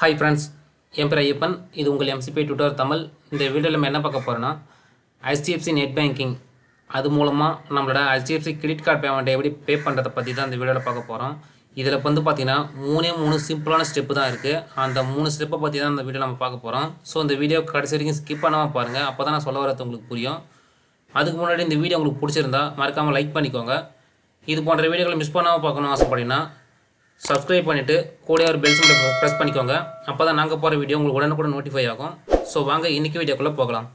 Hi friends என் பேர் ஐயப்பன். இது உங்கள் எம்சிபி டுட்டர் தமிழ். இந்த வீடியோவில் நம்ம என்ன பார்க்க போகிறோன்னா ஹெச்டிஎஃப்சி நெட் பேங்கிங் அது மூலமாக நம்மளோட ஹெச்டிஎஃப்சி கிரெடிட் கார்டு பேமெண்ட்டை எப்படி பே பண்ணுறதை பற்றி தான் இந்த வீடியோவில் பார்க்க போகிறோம் இதில் வந்து பார்த்தீங்கன்னா மூணே மூணு சிம்பிளான ஸ்டெப்பு தான் இருக்குது அந்த மூணு ஸ்டெப்பை பற்றி தான் இந்த வீடியோ நம்ம பார்க்க போகிறோம் ஸோ இந்த வீடியோ கடைசி வரைக்கும் ஸ்கிப் பண்ணாமல் பாருங்கள் அப்போ தான் நான் சொல்ல வரது உங்களுக்கு புரியும். அதுக்கு முன்னாடி இந்த வீடியோ உங்களுக்கு பிடிச்சிருந்தா மறக்காமல் லைக் பண்ணிக்கோங்க. இது போன்ற வீடியோக்களை மிஸ் பண்ணாமல் பார்க்கணும் ஆசைப்படினா சப்ஸ்கிரைப் பண்ணிவிட்டு கூட ஒரு பெல் சிம்பிளை ப்ரெஸ் பண்ணிக்கோங்க. அப்போ தான் நாங்கள் போகிற வீடியோ உங்களுக்கு உடனுக்குடன் நோட்டிஃபை ஆகும். ஸோ வாங்க இன்றைக்கி வீடியோக்குள்ளே போகலாம்.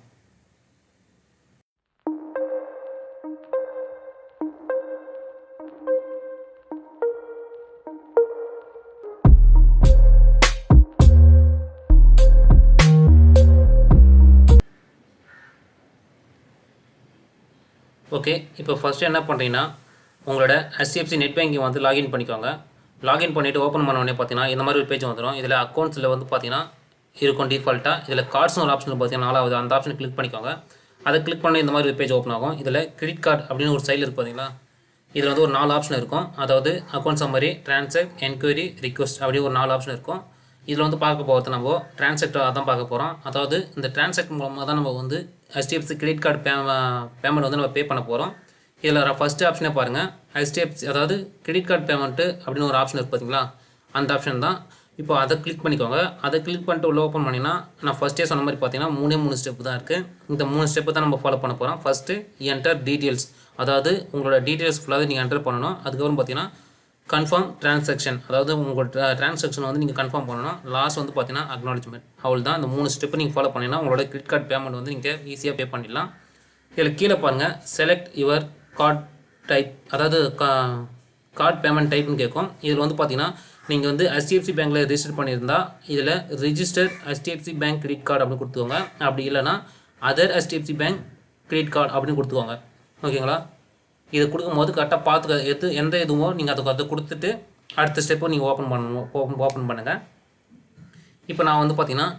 ஓகே இப்போ ஃபஸ்ட்டு என்ன பண்ணுறீங்கன்னா உங்களோட ஹெச்டிஎஃப்சி நெட் பேங்கிங் வந்து லாகின் பண்ணிக்கோங்க. லாகின் பண்ணிவிட்டு ஓப்பன் பண்ண உடனே பார்த்தீங்கன்னா இந்த மாதிரி ஒரு பேஜ் வந்துடும் இதில் அக்கௌண்ட்ஸில் வந்து பார்த்தீங்கன்னா இருக்கும் டிஃபால்ட்டாக இதில் கார்ட்ஸ்னு ஒரு ஆப்ஷன் பார்த்தீங்கன்னா நாலாவது அந்த ஆப்ஷனை கிளிக் பண்ணிக்கோங்க. அதை கிளிக் பண்ணி இந்த மாதிரி ஒரு பேஜ் ஓப்பன் ஆகும். இதில் கிரெடிட் கார்டு அப்படின்னு ஒரு சைடில் இருக்கு பார்த்தீங்களா இதில் வந்து ஒரு நாலு ஆப்ஷன் இருக்கும். அதாவது account summary transact enquiry request அப்படி ஒரு நாலு ஆப்ஷன் இருக்கும். இதில் வந்து பார்க்க போகிறது நம்ம டிரான்சாக்ட் தான் பார்க்க போகிறோம் அதாவது இந்த டிரான்சாக்ட் மூலமாக தான் நம்ம வந்து HDFC credit card pay payment வந்து நம்ம பே பண்ண போகிறோம் இதில் ஃபஸ்ட்டு ஆப்ஷனே பாருங்கள் ஹெச்டிஎஃப்சி அதாவது கிரெடிட் கார்டு பேமெண்ட்டு அப்படின்னு ஒரு ஆப்ஷன் இருக்குது பார்த்தீங்களா அந்த ஆப்ஷன் தான். இப்போ அதை கிளிக் பண்ணிக்கோங்க. அதை கிளிக் பண்ணிட்டு உள்ள ஓப்பன் பண்ணிங்கன்னா நான் ஃபஸ்ட்டே சொன்ன மாதிரி பார்த்தீங்கன்னா மூணே மூணு ஸ்டெப்பு தான் இருக்குது இந்த மூணு ஸ்டெப்பு தான் நம்ம ஃபாலோ பண்ண போகிறோம் ஃபஸ்ட்டு என்டர் டீட்டெயில்ஸ் அதாவது உங்களோட டீட்டெயில்ஸ் ஃபுல்லாக நீங்கள் என்டர் பண்ணணும். அதுக்கப்புறம் பார்த்தீங்கன்னா கன்ஃபார்ம் டிரான்சாக்ஷன் அதாவது உங்களோட டிரான்சாக்ஷன் வந்து நீங்கள் கன்ஃபார்ம் பண்ணணும். லாஸ்ட் வந்து பார்த்தீங்கன்னா அக்னாலஜ்மெண்ட் அவள் தான். இந்த மூணு ஸ்டெப்பு நீங்கள் ஃபாலோ பண்ணிங்கன்னா உங்களோட கிரெடிட் கார்டு பேமெண்ட் வந்து நீங்கள் ஈஸியாக பே பண்ணிடலாம். இதில் கீழே பாருங்கள் செலக்ட் யுவர் கார்ட் டைப் அதாவது கா கார்டு பேமெண்ட் டைப்னு கேட்கும். இதில் வந்து பார்த்தீங்கன்னா நீங்கள் வந்து ஹெச்டிஎஃப்சி பேங்க்கில் ரிஜிஸ்டர் பண்ணியிருந்தா இதில் register HDFC bank credit card அப்படின்னு கொடுத்துக்கோங்க. அப்படி இல்லைன்னா other HDFC bank credit card அப்படின்னு கொடுத்துக்கோங்க. ஓகேங்களா? இதை கொடுக்கும்போது கரெக்டாக பார்த்துக்க எது எந்த இதுவோ நீங்கள் அதுக்கு அதை கொடுத்துட்டு அடுத்த ஸ்டெப்பும் நீங்கள் ஓப்பன் பண்ணணும் ஓப்பன் ஓப்பன் பண்ணுங்கள் இப்போ நான் வந்து பார்த்தீங்கன்னா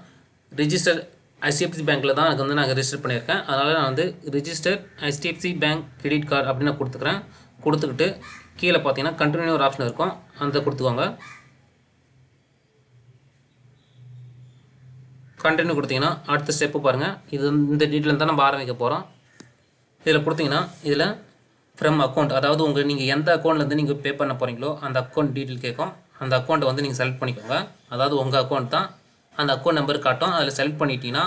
ரிஜிஸ்டர் ஐசிஎஃப்சி பேங்க்கில் தான் எனக்கு வந்து நான் ரிஜிஸ்டர் பண்ணியிருக்கேன். அதனால் நான் வந்து register ICFC bank credit card அப்படின்னு நான் கொடுத்துக்கிறேன். கொடுத்துக்கிட்டு கீழே பார்த்தீங்கன்னா கண்டினியூ ஒரு ஆப்ஷன் இருக்கும். அந்த கொடுத்துக்கோங்க. கண்டினியூ கொடுத்தீங்கன்னா அடுத்த ஸ்டெப்பு பாருங்கள் இது இந்த டீட்டெயில் தான் நம்ம ஆரம்பிக்க போகிறோம் இதில் கொடுத்தீங்கன்னா இதில் ஃப்ரம் அக்கௌண்ட் அதாவது உங்கள் நீங்கள் எந்த அக்கௌண்ட்லேருந்து நீங்கள் பே பண்ண போகிறீங்களோ அந்த அக்கௌண்ட் டீட்டெயில் கேட்கும். அந்த அக்கௌண்ட்டை வந்து நீங்கள் செலக்ட் பண்ணிக்கோங்க. அதாவது உங்கள் அக்கௌண்ட் தான் அந்த அக்கௌண்ட் நம்பர் காட்டும். அதில் செலக்ட் பண்ணிட்டீங்கன்னா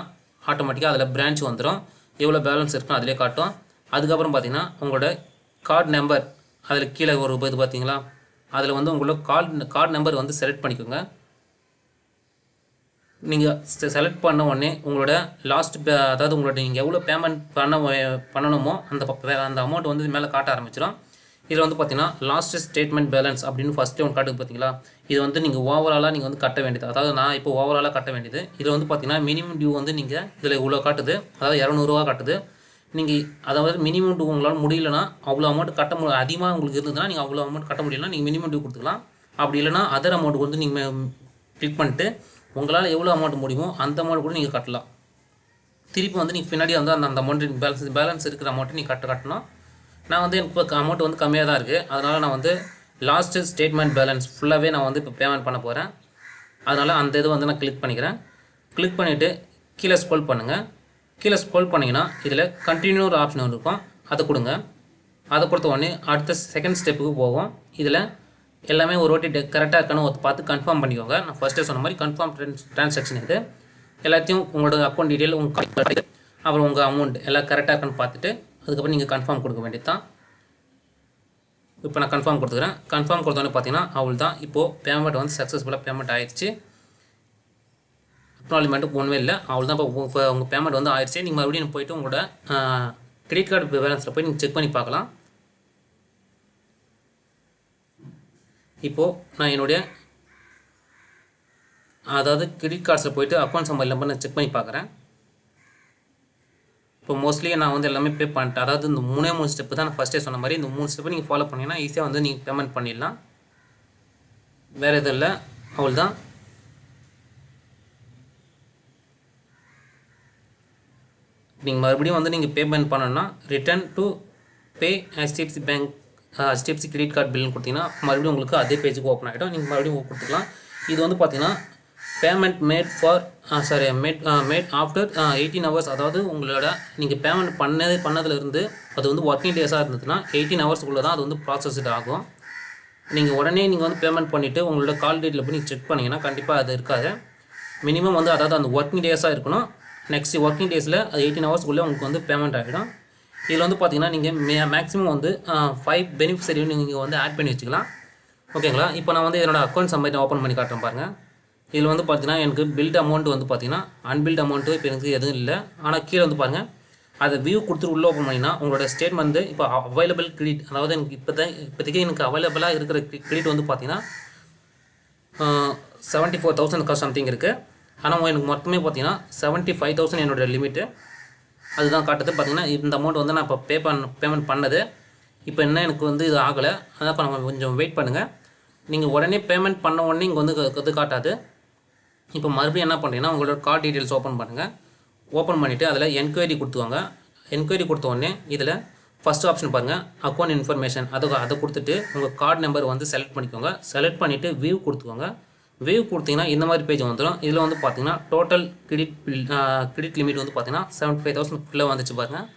ஆட்டோமேட்டிக்காக அதில் பிரான்ச் வந்துடும் எவ்வளோ பேலன்ஸ் இருக்கும் அதிலே காட்டும். அதுக்கப்புறம் பார்த்தீங்கன்னா உங்களோட கார்டு நம்பர் அதில் கீழே ஒரு இது பார்த்தீங்களா அதில் வந்து உங்களோட கார்டு கார்டு நம்பர் வந்து செலக்ட் பண்ணிக்கோங்க. நீங்கள் செலக்ட் பண்ண உடனே உங்களோட லாஸ்ட் அதாவது உங்களோட நீங்கள் எவ்வளோ பேமெண்ட் பண்ண பண்ணணுமோ அந்த அந்த அமௌண்ட் வந்து மேலே காட்ட ஆரம்பிச்சிடும் இதில் வந்து பார்த்தீங்கன்னா லாஸ்ட் ஸ்டேட்மெண்ட் பேலன்ஸ் அப்படின்னு ஃபஸ்ட்டே ஒன்று காட்டுது பார்த்தீங்களா இது வந்து நீங்கள் ஓவராலாக நீங்கள் வந்து கட்ட வேண்டியது. அதாவது நான் இப்போ ஓவராலாக கட்ட வேண்டியது. இதில் வந்து பார்த்தீங்கன்னா மினிமம் டியூ வந்து நீங்கள் இதில் இவ்வளோ காட்டுது. அதாவது இரநூறுவா காட்டுது. நீங்கள் அதாவது மினிமம் டியூ உங்களால் முடியலன்னா அவ்வளோ அமௌண்ட் கட்ட முடியும் அதிகமாக உங்களுக்கு இருந்ததுன்னா நீங்கள் அவ்வளோ அமௌண்ட் கட்ட முடியலன்னா நீங்கள் மினிமம் டியூ கொடுத்துக்கலாம். அப்படி இல்லைன்னா அதர் அமௌண்ட் வந்து நீங்கள் கிளிக் பண்ணிட்டு உங்களால் எவ்வளோ அமௌண்ட் முடியுமோ அந்த அமௌண்ட் கூட நீங்கள் கட்டலாம். திருப்பி வந்து நீங்கள் பின்னாடி வந்து அந்த அந்த அமௌண்ட் பேலன்ஸ் பேலன்ஸ் இருக்கிற அமௌண்ட்டை நீங்கள் கட்ட கட்டணும். நான் வந்து எனக்கு இப்போ அமௌண்ட் வந்து கம்மியாக தான் இருக்குது அதனால் நான் வந்து லாஸ்ட்டு ஸ்டேட்மெண்ட் பேலன்ஸ் ஃபுல்லாகவே நான் வந்து இப்போ பேமெண்ட் பண்ண போகிறேன் அதனால் அந்த இது வந்து நான் கிளிக் பண்ணிக்கிறேன். கிளிக் பண்ணிவிட்டு கீழே ஸ்க்ரோல் பண்ணுங்கள் கீழே ஸ்க்ரோல் பண்ணிங்கன்னா இதில் கண்டினியூ ஒரு ஆப்ஷன் ஒன்று இருக்கும். அதை கொடுங்க. அதை கொடுத்த உடனே அடுத்த செகண்ட் ஸ்டெப்புக்கு போகும் இதில் எல்லாமே ஒரு வாட்டி கரெக்டாக இருக்கான்னு ஒரு பார்த்து கன்ஃபார்ம் பண்ணிக்கோங்க. நான் ஃபஸ்ட்டே சொன்ன மாதிரி கன்ஃபார்ம் ட்ரான்சாக்ஷன் இது. எல்லாத்தையும் உங்களோட அக்கௌண்ட் டீட்டெயில் உங்கள் அப்புறம் உங்கள் அமௌண்ட் எல்லாம் கரெக்டாக இருக்கான்னு பார்த்துட்டு அதுக்கப்புறம் நீங்கள் கன்ஃபார்ம் கொடுக்க வேண்டியது தான் இப்போ நான் கன்ஃபார்ம் கொடுத்துக்கிறேன். கன்ஃபார்ம் கொடுத்தோன்னே பார்த்தீங்கன்னா அவள் தான் இப்போது பேமெண்ட் வந்து சக்ஸஸ்ஃபுல்லாக பேமெண்ட் ஆயிடுச்சு. அக்னாலஜ்மெண்ட்டு ஒன்றுமே இல்லை. அவள் தான் இப்போ உங்கள் பேமெண்ட் வந்து ஆயிடுச்சு. நீங்கள் மறுபடியும் போயிட்டு உங்களோட கிரெடிட் கார்டு பேலன்ஸில் போய் நீங்கள் செக் பண்ணி பார்க்கலாம். இப்போது நான் என்னுடைய அதாவது கிரெடிட் கார்ட்ஸில் போய்ட்டு அக்கௌண்ட் சம்பளம் நம்பர் நான் செக் பண்ணி பார்க்குறேன். இப்போ மோஸ்ட்லி நான் வந்து எல்லாமே பே பண்ணிட்டேன். அதாவது இந்த மூணே மூணு ஸ்டெப்பு தான் நான் ஃபஸ்ட்டே சொன்ன மாதிரி இந்த மூணு ஸ்டெப்பு நீங்கள் ஃபாலோ பண்ணிங்கன்னா ஈஸியாக வந்து நீங்கள் பேமெண்ட் பண்ணிடலாம். வேறு எதுவும் இல்லை. அவள் தான் நீங்கள் மறுபடியும் வந்து நீங்கள் பேமெண்ட் பண்ணணும்னா return to pay HDFC bank HDFC credit card பில்னு கொடுத்தீங்கன்னா மறுபடியும் உங்களுக்கு அதே பேஜுக்கு ஓப்பன் ஆகிடும். நீங்கள் மறுபடியும் கொடுத்துக்கலாம். இது வந்து பார்த்தீங்கன்னா payment made for sorry made made after eighteen hours அதாவது உங்களோட நீங்கள் பேமெண்ட் பண்ணது பண்ணதுலேருந்து அது வந்து ஒர்க்கிங் டேஸாக இருந்ததுன்னா எயிட்டீன் ஹவர்ஸ்க்குள்ளே தான் அது வந்து ப்ராசஸ்ட் ஆகும். நீங்கள் உடனே நீங்கள் வந்து பேமெண்ட் பண்ணிவிட்டு உங்களோட கால் டேட்டில் போய் நீங்கள் செக் பண்ணிங்கன்னா கண்டிப்பாக அது இருக்காது. மினிமம் வந்து அதாவது அந்த ஒர்க்கிங் டேஸாக இருக்கணும். நெக்ஸ்ட் ஒர்க்கிங் டேஸில் அது எயிட்டீன் ஹவர்ஸ்க்குள்ளே உங்களுக்கு வந்து பேமெண்ட் ஆகிடும். இதில் வந்து பார்த்தீங்கன்னா நீங்கள் மே மேக்ஸிமம் வந்து ஃபைவ் பெனிஃபிஷரி நீங்கள் வந்து ஆட் பண்ணி வச்சுக்கலாம். ஓகேங்களா? இப்போ நான் வந்து என்னோடய அக்கௌண்ட் சம்பளத்தை ஓப்பன் பண்ணி காட்டுறேன் பாருங்கள் இதில் வந்து பார்த்தீங்கன்னா எனக்கு பில்ட் அமௌண்ட் வந்து பார்த்தீங்கன்னா அன்பில்ட் அமௌண்ட்டு இப்போ எனக்கு எதுவும் இல்லை. ஆனால் கீழே வந்து பாருங்கள் அதை வியூ கொடுத்துட்டு உள்ளே ஓப்பன் பண்ணிங்கன்னா உங்களோட ஸ்டேட்மெண்ட் வந்து இப்போ அவைலபிள் கிரெடிட் அதாவது எனக்கு இப்போ தான் இப்போதைக்கு எனக்கு அவைலபிளாக இருக்கிற கிரெடிட் வந்து பார்த்தீங்கன்னா செவன்ட்டி ஃபோர் தௌசண்ட் சம்திங் இருக்குது ஆனால் எனக்கு மொத்தமே பார்த்தீங்கன்னா செவன்ட்டி ஃபைவ் தௌசண்ட் என்னோட லிமிட்டு அதுதான் காட்டுது. பார்த்தீங்கன்னா இந்த அமௌண்ட் வந்து நான் இப்போ பே பண்ண பேமெண்ட் பண்ணது. இப்போ என்ன எனக்கு வந்து இது ஆகலை. அதான் கொஞ்சம் கொஞ்சம் வெயிட் பண்ணுங்கள் நீங்கள் உடனே பேமெண்ட் பண்ண உடனே இங்கே வந்து இது காட்டாது. இப்போ மறுபடியும் என்ன பண்ணுறீங்கன்னா உங்களோட கார்டு டீட்டெயில்ஸ் ஓப்பன் பண்ணுங்கள் ஓப்பன் பண்ணிவிட்டு அதில் என்கொயரி கொடுத்துவாங்க என்கொயரி கொடுத்த உடனே இதில் ஃபஸ்ட் ஆப்ஷன் பாருங்கள் அக்கௌண்ட் இன்ஃபர்மேஷன் அதை அதை கொடுத்துட்டு உங்கள் கார்டு நம்பர் வந்து செலக்ட் பண்ணிக்கோங்க. செலக்ட் பண்ணிவிட்டு வியூ கொடுத்துக்கோங்க. வியூ கொடுத்தீங்கன்னா இந்த மாதிரி பேஜ் வந்துடும் இதில் வந்து பார்த்தீங்கன்னா டோட்டல் கிரெடிட் கிரெடிட் லிமிட் வந்து பார்த்தீங்கன்னா செவன்ட்டி ஃபைவ் தௌசண்ட் ஃபுல்லாக வந்துச்சு பாருங்கள்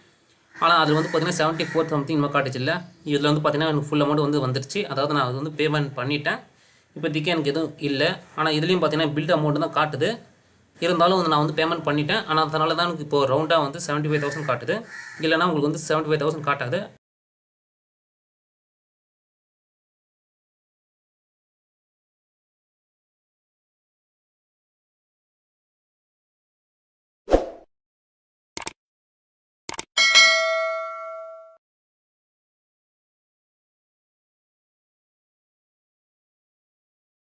ஆனால் அதில் வந்து பார்த்தீங்கன்னா செவன்ட்டி ஃபோர் சம்திங் நம்ம காட்டுச்சு இல்லை. இதில் வந்து பார்த்தீங்கன்னா எனக்கு ஃபுல் அமௌண்ட் வந்து வந்துருச்சு. அதாவது நான் அது வந்து பேமெண்ட் பண்ணிவிட்டேன் இப்போதைக்கு எனக்கு எதுவும் இல்லை. ஆனால் இதுலேயும் பார்த்தீங்கன்னா பில்ட் அமௌண்ட் தான் காட்டுது. இருந்தாலும் வந்து நான் வந்து பேமெண்ட் பண்ணிட்டேன். ஆனால் அதனால தான் எனக்கு இப்போ ரவுண்டாக வந்து செவன்ட்டி ஃபைவ் தௌசண்ட் காட்டுது. இல்லைனா உங்களுக்கு வந்து செவன்ட்டி ஃபைவ் தௌசண்ட் காட்டாது.